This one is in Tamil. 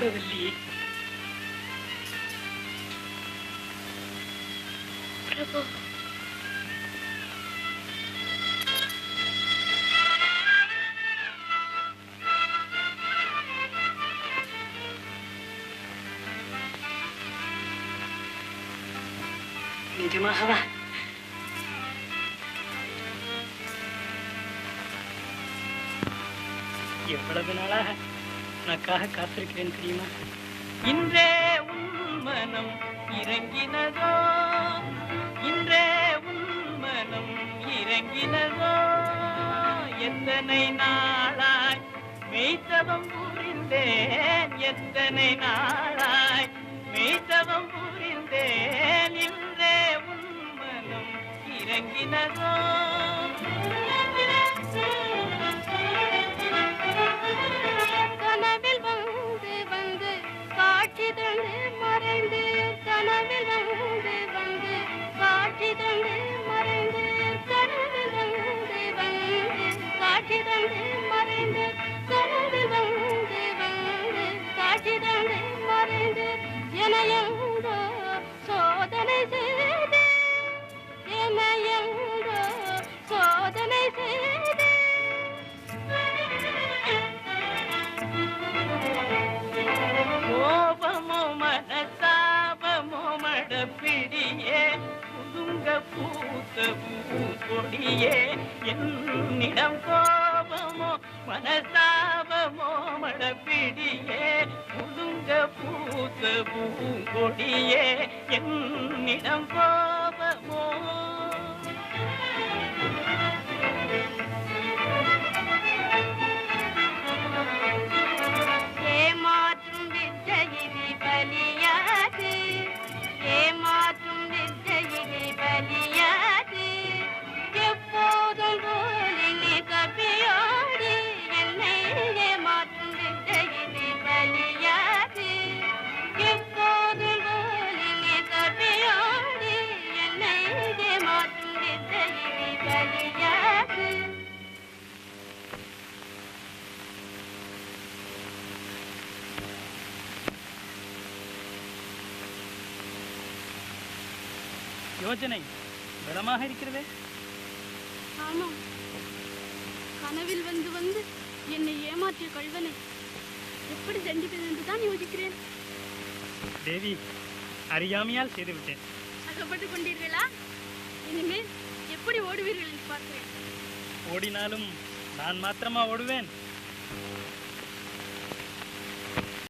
बबली निजमा हवा ये बड़ा है உனக்காக காத்திருக்கிறேன் தெரியுமா? இன்றே உன் மனம் இறங்கினதோ? இன்றே உன் மனம் இறங்கினதோ? எத்தனை நாளாய் மெய்த்தவம் புரிந்தேன்? எத்தனை நாளாய் மெய்த்தவம் புரிந்தேன்? இன்றே உன் மனம் இறங்கினதோ? காட்சி தந்து மறைந்து கனவில் வந்து வந்து காட்சி தந்து மறைந்து என எங்கோ சோதனை செய்து என எங்கோ சோதனை செய்து. பூத்த பூங்கொடியே என்னிடம் கோபமோ மனசாபமோ மடப்பிடியே புதுங்க பூத்த பூங்கொடியே என்னிடம் கோபமோ யோசனை பலமாக இருக்கிறதே? ஆமாம். கனவில் வந்து வந்து என்னை ஏமாற்றிய கள்வனை எப்படி தண்டிப்பது என்று தான் யோசிக்கிறேன். தேவி அறியாமையால் செய்துவிட்டேன். அகப்பட்டுக் கொண்டீர்களா? இனிமேல் எப்படி ஓடுவீர்கள் என்று பார்க்கிறேன். ஓடினாலும் நான் மாத்திரமா ஓடுவேன்?